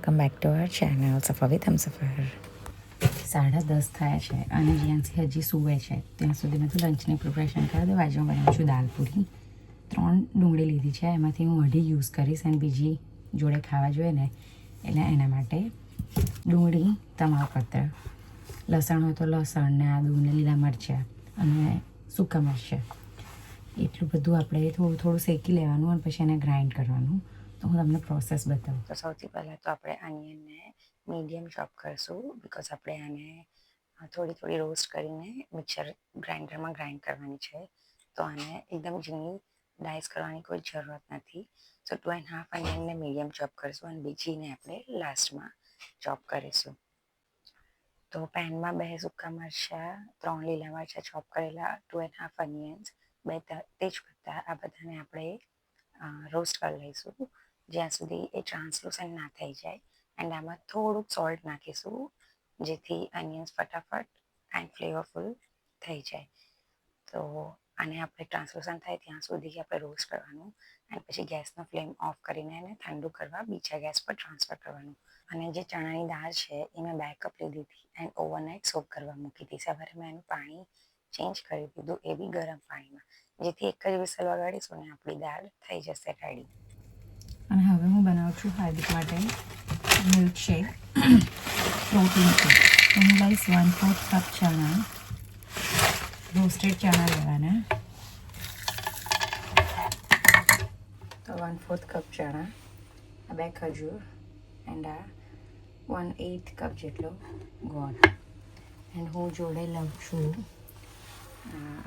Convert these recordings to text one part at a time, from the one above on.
Welcome back to our channel Safar with Humsafar સાડા દસ થયા છે અને જ્યાંથી હજી સૂવે છે, ત્યાં સુધી મેં તો લંચની પ્રિપરેશન કરી દઉં આજે હું બનાવું છું દાલ ત્રણ ડુંગળી લીધી છે, એમાંથી હું અઢી યુઝ કરીશ અને બીજી જોડે ખાવા જોઈએ ને, એટલે એના માટે ડુંગળી તમાલપત્ર લસણ હોય તો લસણ ને આદુ ને લીલા મરચાં અને સૂકા મરચાં. એટલું બધું આપણે થોડું થોડું શેકી લેવાનું અને પછી એને ગ્રાઇન્ડ કરવાનું. તો હું તમને પ્રોસેસ બતાવું. તો સૌથી પહેલાં તો આપણે આનિયનને મીડિયમ ચોપ કરીશું બિકોઝ આપણે આને થોડી થોડી રોસ્ટ કરીને મિક્સર ગ્રાઇન્ડરમાં ગ્રાઇન્ડ કરવાની છે. તો આને એકદમ ઝીણી ડાઈસ કરવાની કોઈ જરૂરત નથી. સો ટુ એન્ડ હાફ આનિયનને મીડિયમ ચોપ કરીશું અને બીજીને આપણે લાસ્ટમાં ચોપ કરીશું. તો પેનમાં બે સૂકા મરચાં, ત્રણ લીલા મરચાં ચોપ કરેલા ટુ એન્ડ હાફ અનિયન્સ બે તેજપત્તા આ બધાને આપણે રોસ્ટ કરી લઈશું. જ્યાં સુધી એ ટ્રાન્સલુસન્ટ ના થઈ જાય. એન્ડ આમાં થોડુંક સોલ્ટ નાખીશું, જેથી અનિયન્સ ફટાફટ એન્ડ ફ્લેવરફુલ થઈ જાય. તો આને આપણે ટ્રાન્સલુસન્ટ થાય ત્યાં સુધી આપણે રોસ્ટ કરવાનું અને પછી ગેસનો ફ્લેમ ઓફ કરીને એને ઠંડુ કરવા, બીજા ગેસ પર ટ્રાન્સફર કરવાનું. અને જે ચણાની દાળ છે, એ મેં બે કપ લીધી હતી એન્ડ ઓવરનાઇટ સોક કરવા મૂકી હતી. સવારે મેં એનું પાણી ચેન્જ કરી દીધું, એ બી ગરમ પાણીમાં. જેથી એક જ વિસલ વગાડીશું ને આપણી દાળ થઈ જશે રેડી અને હવે હું બનાવું છું હાર્દિક માટે મિલ્કશેક પ્રોટીન શેક તો હું લઈશ વન ફોર્થ કપ ચણા. રોસ્ટેડ ચણા લેવાના. તો વન ફોર્થ કપ ચણા, આ બે ખજૂર એન્ડ આ વન એઇથ કપ જેટલો ગોળ. એન્ડ હું જોડે લઉં છું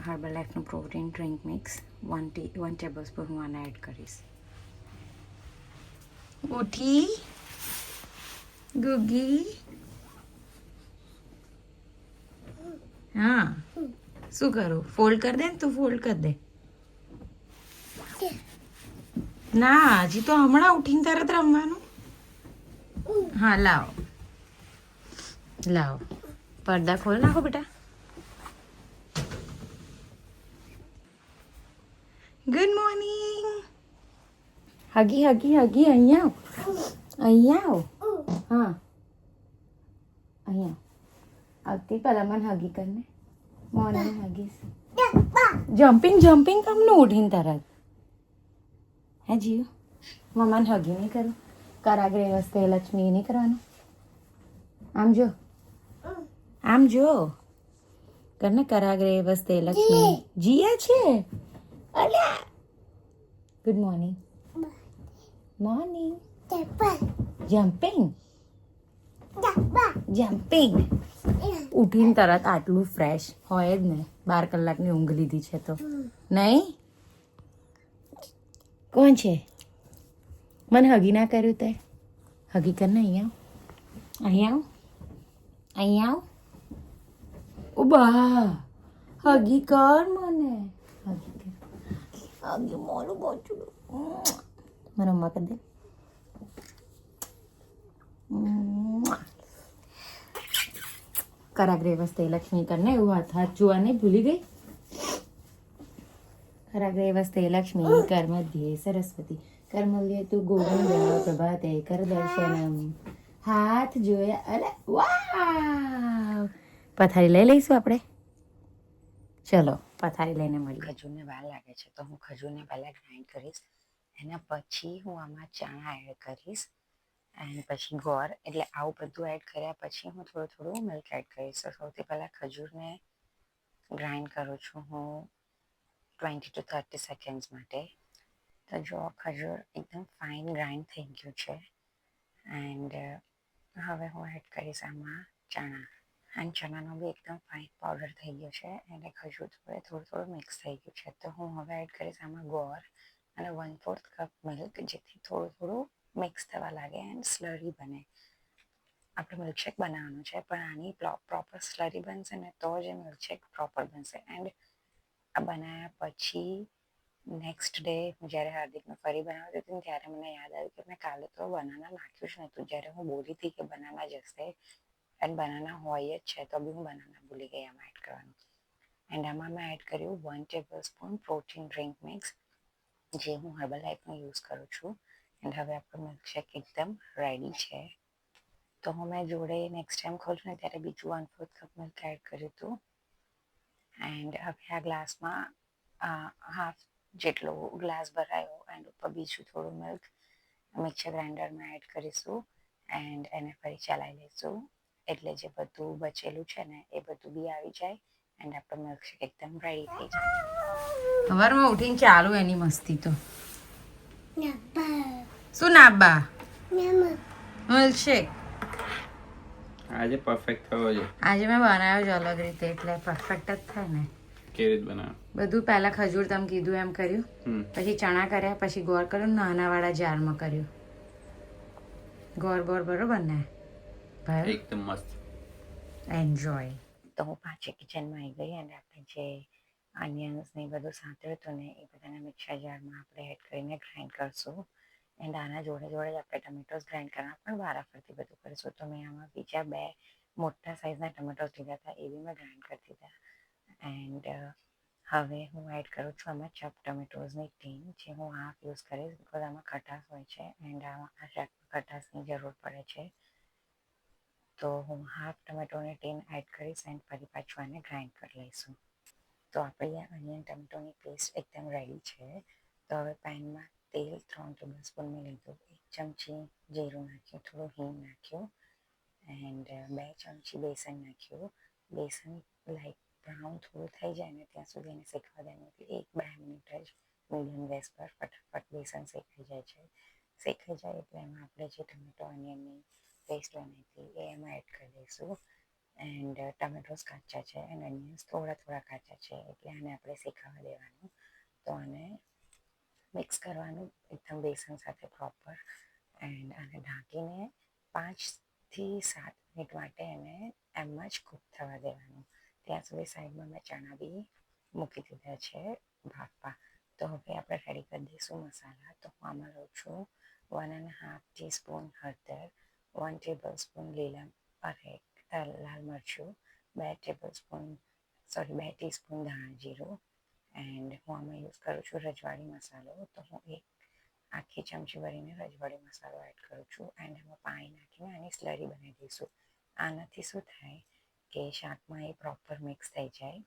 herbal લાઈફનું protein drink mix one T one tablespoon હું આને એડ કરીશ. ઉઠી, ગુગી. હા, શું કરું? ફોલ્ડ કરી દે ને તું ફોલ્ડ કરી દે. ના, હજી તો હમણાં ઉઠીને તરત રમવાનું. હા, લાવો. લાવો. પડદા ખોલ નાખો બેટા. ગુડ મોર્નિંગ હગી હગી હગી અહીંયા આવ. અહીંયા આવ. હા. અહીંયા આવતી પહેલાં મને હગી કરને. મોર્નિંગ હગીશ જમ્પિંગ જમ્પિંગ કામનું ઉઠીને તરત હે જીઓ મમ્માને હગી નહીં કરું. કરાગરે વસ્તે લક્ષ્મી નહીં કરવાનું. આમ જો. આમ જો. કરને કરાગરે વસ્તે લક્ષ્મી. જીયા છે? અલ્યા. Good morning morning jumping jumping ઉઠીને તરત આટલું ફ્રેશ હોય જ ને. બાર કલાકની ઊંઘ લીધી છે તો. નહીં? કોણ છે? મને હગી ના કર્યું તે. હગી કર ને અહીંયા અહીંયા આવ. અહીંયા આવ. ઓ બા હગી કર મને. હગી કર. હગી મોરું બોચું કરી દે કરાગ્રે વસ્તે લક્ષ્મી કરને એવું હાથ હાથ જોવા નહીં ભૂલી ગઈ કરાગ્રે વસ્તે લક્ષ્મી કર્મ મધ્યે સરસ્વતી કર્મલ્ય તું ગોવિંદ પ્રભાતે કર દર્શનમ હાથ જોયા અરે વાવ પથારી લઈ લઈશું આપણે ચલો પથારી લઈને મળી ખજૂરને વાર લાગે છે તો હું ખજૂરને પહેલાં ગ્રાઇન્ડ કરીશ. એના પછી હું આમાં ચણા એડ કરીશ. એન્ડ પછી ગોળ, એટલે આવું બધું એડ કર્યા પછી હું થોડું થોડું મિલ્ક એડ કરીશ. તો સૌથી પહેલાં ખજૂરને ગ્રાઇન્ડ કરું છું હું ટ્વેન્ટી ટુ થર્ટી સેકન્ડ્સ માટે. તો જો ખજૂર એકદમ ફાઇન ગ્રાઇન્ડ થઈ ગયું છે. એન્ડ હવે હું એડ કરીશ આમાં ચણા. એન્ડ ચણાનો બી એકદમ ફાઇન પાવડર થઈ ગયો છે. એટલે ખજૂર થોડે, થોડું થોડું મિક્સ થઈ ગયું છે. તો હું હવે એડ કરીશ આમાં ગોળ. અને વન ફોર્થ કપ મિલ્ક જેથી થોડું થોડું મિક્સ થવા લાગે એન્ડ સ્લરી બને. આપણે મિલ્કશેક બનાવવાનું છે, પણ આની પ્રોપર સ્લરી બનશે ને તો જ એ મિલ્કશેક પ્રોપર બનશે. એન્ડ આ બનાવ્યા પછી નેક્સ્ટ ડે હું જ્યારે હાર્દિકને ફરી બનાવતી હતી ત્યારે મને યાદ આવ્યું કે મેં કાલે તો બનાના નાખ્યું જ નહોતું. જ્યારે હું બોલી હતી કે બનાના જશે એન્ડ બનાના હોય જ છે, તો બી હું બનાના ભૂલી ગઈ આમાં એડ કરવાનું. એન્ડ આમાં મેં એડ કર્યું one tablespoon protein drink mix જે હું હર્બલ લાઈફનો યુઝ કરું છું એન્ડ હવે આપણું મિલ્કશેક એકદમ રેડી છે. તો હું મેં જોડે નેક્સ્ટ ટાઈમ ખોલું ને ત્યારે બીજું one fourth cup milk add કર્યું હતું. એન્ડ હવે આ ગ્લાસમાં હાફ જેટલો ગ્લાસ ભરાયો એન્ડ ઉપર બીજું થોડું મિલ્ક મિક્સર ગ્રાઇન્ડરમાં એડ કરીશું એન્ડ એને ફરી ચલાવી લઈશું. એટલે જે બધું બચેલું છે ને એ બધું બી આવી જાય. એન્ડ આપણો મિલ્કશેક એકદમ રેડી થઈ જાય. સવારમાં ઉઠીને ચાલુ એની મસ્તી તો. શું નાબા? મિલ્કશેક આજે પરફેક્ટ થયો છે આજે મેં બનાવ્યો છે અલગ રીતે એટલે પરફેક્ટ જ થાય ને. કેવી રીત બનાવ બધું પહેલા ખજૂર તમે કીધું એમ કર્યું. પછી ચણા કર્યા પછી ગોળ કર્યું નાના વાળા જારમાં કર્યું. ગોળ ગોળ બરોબર ને? ભાઈ? એકદમ મસ્ત. એન્જોય તો હું પાછી કિચનમાં આવી ગઈ અને આપણે જે આનિયન્સ ને બધું સાંતળ્યું હતું ને એ બધાને મિક્સર જારમાં આપણે એડ કરીને ગ્રાઇન્ડ કરશું. એન્ડ આના જોડે જોડે જ આપણે ટમેટોસ ગ્રાઇન્ડ કરવા પણ વારાફરતી બધું કરીશું. તો મેં આમાં બીજા બે મોટા સાઇઝના ટમેટોસ લીધા હતા, એ બી મેં ગ્રાઇન્ડ કરી દીધા. એન્ડ હવે હું એડ કરું છું આમાં ચપ ટમેટોઝની ટીમ જે હું હાફ યુઝ કરીશ બિકોઝ આમાં ખટાશ હોય છે. એન્ડ આમાં આ શાકમાં ખટાશની જરૂર પડે છે. તો હું હાફ ટમેટોની ટીન એડ કરીશ એન્ડ ફરી પાછું આને ગ્રાઇન્ડ કરી લઈશું. તો આપણી અનિયન ટમેટોની પેસ્ટ એકદમ રેડી છે. તો હવે પેનમાં તેલ ત્રણ ટેબલ સ્પૂન મેં લીધું. એક ચમચી જીરું નાખ્યું, થોડું હિંગ નાખ્યું એન્ડ બે ચમચી બેસન નાખ્યું. બેસન લાઈક બ્રાઉન થોડું થઈ જાય ને ત્યાં સુધી એને શેકવા દેવાનું. એટલે એક બે મિનિટ જ મીડિયમ ગેસ પર ફટાફટ બેસન શેકાઈ જાય છે. શેકાઈ જાય એટલે એમાં આપણે જે ટમેટો ઓનિયનની પેસ્ટ બનાવી હતી એ એમાં એડ કરી દઈશું એન્ડ ટમેટોસ કાચા છે એન્ડ અનિયન્સ થોડા થોડા કાચા છે એટલે આને આપણે શેકાવા દેવાનું તો આને મિક્સ કરવાનું એકદમ બેસન સાથે પ્રોપર એન્ડ આને ઢાંકીને પાંચથી સાત મિનિટ માટે એને એમ જ કૂક થવા દેવાનું ત્યાં સુધી સાઈડમાં મેં ચણા બી મૂકી દીધા છે ભાપવા તો હવે આપણે રેડી કરી દઈશું મસાલા તો હું આમાં લઉં છું વન એન્ડ હાફ ટીસ્પૂન હળદર વન ટેબલ સ્પૂન લીલા અરે લાલ મરચું બે ટેબલ સ્પૂન સોરી બે ટીસ્પૂન ધાણા જીરું એન્ડ હું આમાં યુઝ કરું છું રજવાડી મસાલો. તો હું એક આખી ચમચી ભરીને રજવાડી મસાલો એડ કરું છું એન્ડ એમાં પાણી નાખીને આની સ્લરી બનાવી દઈશું. આનાથી શું થાય કે શાકમાં એ પ્રોપર મિક્સ થઈ જાય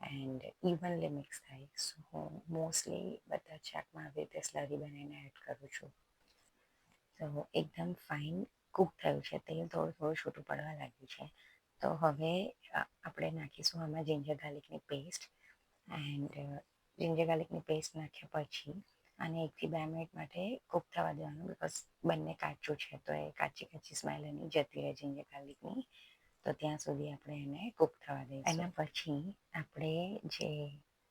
એન્ડ ઇવનલી મિક્સ થાય. સો હું મોસ્ટલી બધા શાકમાં આવી રીતે સ્લરી બનાવીને એડ કરું છું. તો એકદમ ફાઇન કૂક થયું છે તેલ થોડું થોડું છૂટું પડવા લાગ્યું છે. તો હવે આપણે નાખીશું આમાં જિંજર ગાર્લિકની પેસ્ટ એન્ડ જિંજર ગાર્લિકની પેસ્ટ નાખ્યા પછી આને એકથી બે મિનિટ માટે કૂક થવા દેવાનું બિકોઝ બંને કાચું છે, તો એ કાચી કાચી સ્મેલ એની જતી રહે જિંજર ગાર્લિકની તો ત્યાં સુધી આપણે એને કૂક થવા દઈશું. એના પછી આપણે જે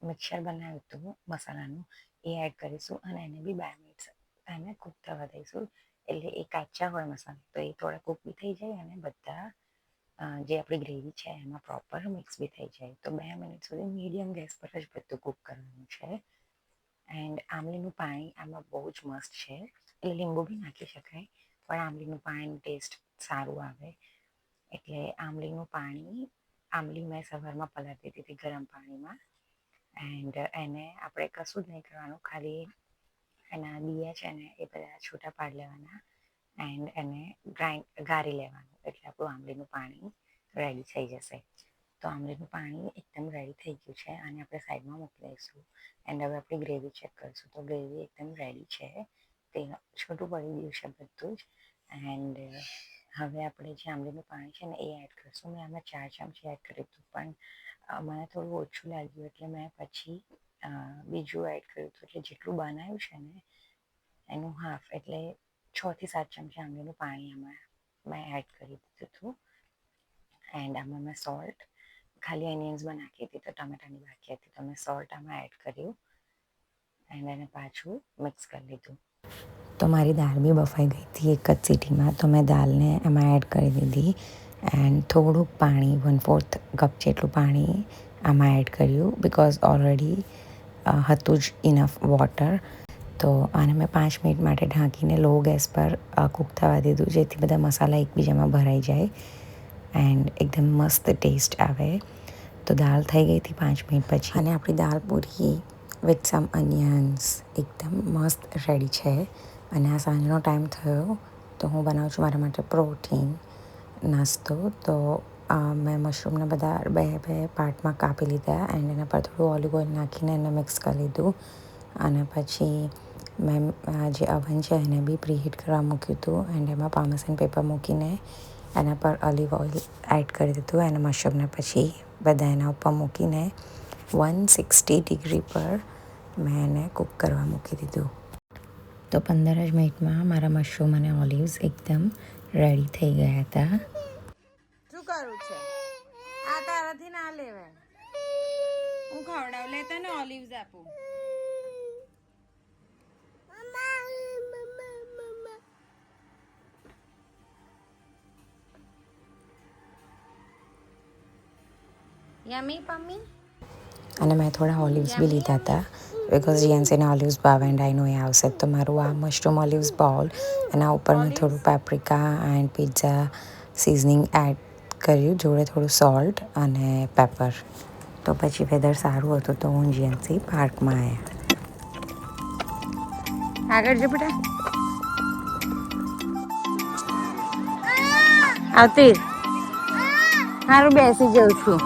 મિક્સર બનાવ્યું હતું મસાલાનું, એ એડ કરીશું અને એને બી બે મિનિટ એને કૂક થવા દઈશું. એટલે એ કાચા હોય મસાલા. તો એ થોડા કૂક બી થઈ જાય અને બધા જે આપણી ગ્રેવી છે એમાં પ્રોપર મિક્સ બી થઈ જાય. તો બે મિનિટ સુધી મીડિયમ ગેસ પર જ બધું કૂક કરવાનું છે. એન્ડ આમલીનું પાણી આમાં બહુ જ મસ્ત છે. એટલે લીંબુ બી નાખી શકાય, પણ આમલીનું પાણીનું ટેસ્ટ સારું આવે. એટલે આમલીનું પાણી, આમલી મેં સવારમાં પલાળી દીધી હતી ગરમ પાણીમાં. એન્ડ એને આપણે કશું જ નહીં કરવાનું, ખાલી એના બિયા છે ને એ બધા છૂટા પાડી લેવાના એન્ડ એને ગ્રાઇન્ડ ગારી લેવાનું. એટલે આપણું આંબલીનું પાણી રેડી થઈ જશે. તો આંબલીનું પાણી એકદમ રેડી થઈ ગયું છે અને આપણે સાઈડમાં મૂકી દઈશું. એન્ડ હવે આપણે ગ્રેવી ચેક કરીશું. તો ગ્રેવી એકદમ રેડી છે. તે છોટું પડી ગયું છે બધું જ. એન્ડ હવે આપણે જે આંબલીનું પાણી છે ને એ એડ કરીશું. મેં આમાં ચાર ચમચી એડ કર્યું હતું પણ મને થોડું ઓછું લાગ્યું એટલે મેં પછી બીજું એડ કર્યું હતું એટલે જેટલું બનાવ્યું છે ને, એનું હાફ એટલે છ થી સાત ચમચી આંબલીનું પાણી આમાં મેં એડ કરી દીધું હતું. એન્ડ આમાં મેં સોલ્ટ ખાલી ઓનિયન્સમાં નાખી હતી તો ટમેટાની બાકી હતી તો મેં સોલ્ટ આમાં એડ કર્યું. એન્ડ એને પાછું મિક્સ કરી લીધું. તો મારી દાળ બી બફાઈ ગઈ હતી એક જ સીટીમાં, તો મેં દાળને એમાં એડ કરી દીધી. એન્ડ થોડુંક પાણી વન ફોર્થ કપ જેટલું પાણી આમાં એડ કર્યું બિકોઝ ઓલરેડી હતું જ ઇનફ વોટર તો આને મેં પાંચ મિનિટ માટે ઢાંકીને લો ગેસ પર કૂક થવા દીધું, જેથી બધા મસાલા એકબીજામાં ભરાઈ જાય એન્ડ એકદમ મસ્ત ટેસ્ટ આવે. તો દાળ થઈ ગઈ હતી પાંચ મિનિટ પછી. અને આપણી દાળ પૂરી વિથ સમ અનિયન્સ એકદમ મસ્ત રેડી છે. અને આ સાંજનો ટાઈમ થયો, તો હું બનાવું છું મારા માટે પ્રોટીન નાસ્તો. તો મેં મશરૂમને બધા બે બે પાર્ટમાં કાપી લીધા એન્ડ એના પર થોડું ઓલિવ ઓઇલ નાખીને એને મિક્સ કરી લીધું. અને પછી મેં જે અવન છે એને બી પ્રીહીટ કરવા મૂક્યું હતું એન્ડ એમાં પામસન પેપર મૂકીને એના પર ઓલિવ ઓઇલ એડ કરી દીધું અને મશરૂમને પછી બધા એના ઉપર મૂકીને વન સિક્સટી ડિગ્રી પર મેં એને કૂક કરવા મૂકી દીધું. તો પંદર જ મિનિટમાં મારા મશરૂમ અને ઓલિવ્સ એકદમ રેડી થઈ ગયા હતા. શું છે. આ તારાથી ના લેવાય. હું ખવડાવ? લે તને ઓલિવ્સ આપું. યમી પમ્મી અને મેં થોડા ઓલિવ્સ બી લીધા હતા. બિકોઝ જીએનસીના ઓલિવ્સ બાવ એન્ડ આઈ નો એ આવશે. તો મારું આ મશરૂમ ઓલિવ્સ બોલ. એના ઉપર મેં થોડું paprika and pizza seasoning add કર્યું, જોડે થોડું સોલ્ટ અને પેપર તો પછી વેધર સારું હતું તો હું જીએનસી પાર્કમાં આવ્યા આગળ જો બેટા. આવતી હારું બેસી જાઉં છું.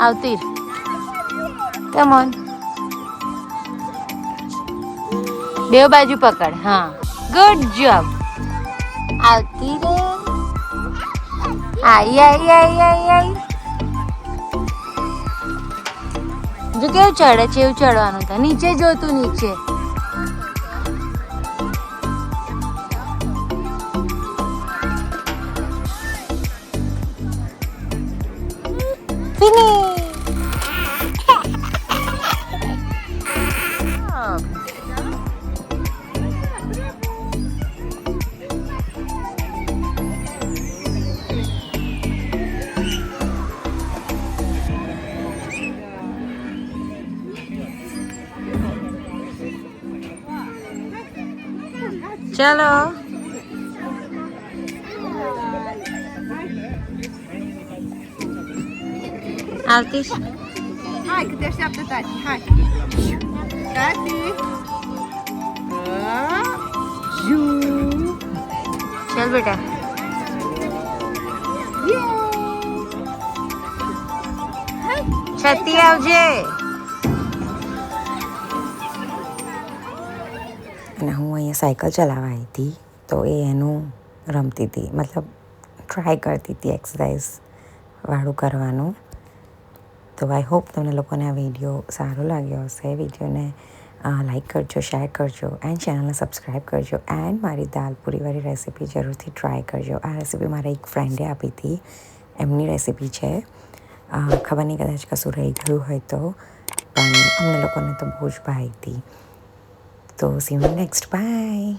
આવતી કેમ ઓન બે બાજુ પકડ, હા. ગુડ જોબ આવતી આઈ આઈ આઈ આઈ આઈ. જો કેવું ચડે છે, એવું ચડવાનું તો નીચે જોતું નીચે. চলো Altiș. Hai, că te așteaptă tati. Hai. Tati. Ju. Cel Yay. Hai. Chati avje. Cycle ચલાવવા હતી, તો એ એનું રમતી હતી, મતલબ ટ્રાય કરતી હતી એક્સરસાઇઝ વાળું કરવાનું. તો આઈ હોપ તમને લોકોને આ વીડિયો સારો લાગ્યો હશે. વિડીયોને લાઈક કરજો શેર કરજો એન્ડ ચેનલને સબસ્ક્રાઈબ કરજો એન્ડ મારી દાલ પૂરીવાળી રેસીપી જરૂરથી ટ્રાય કરજો. આ રેસીપી મારા એક ફ્રેન્ડે આપી હતી, એમની રેસીપી છે. ખબર નહીં કદાચ કશું રહી ગયું હોય તો, પણ અમને લોકોને તો બહુ જ ભાઈ હતી. તો સી યુ નેક્સ્ટ બાય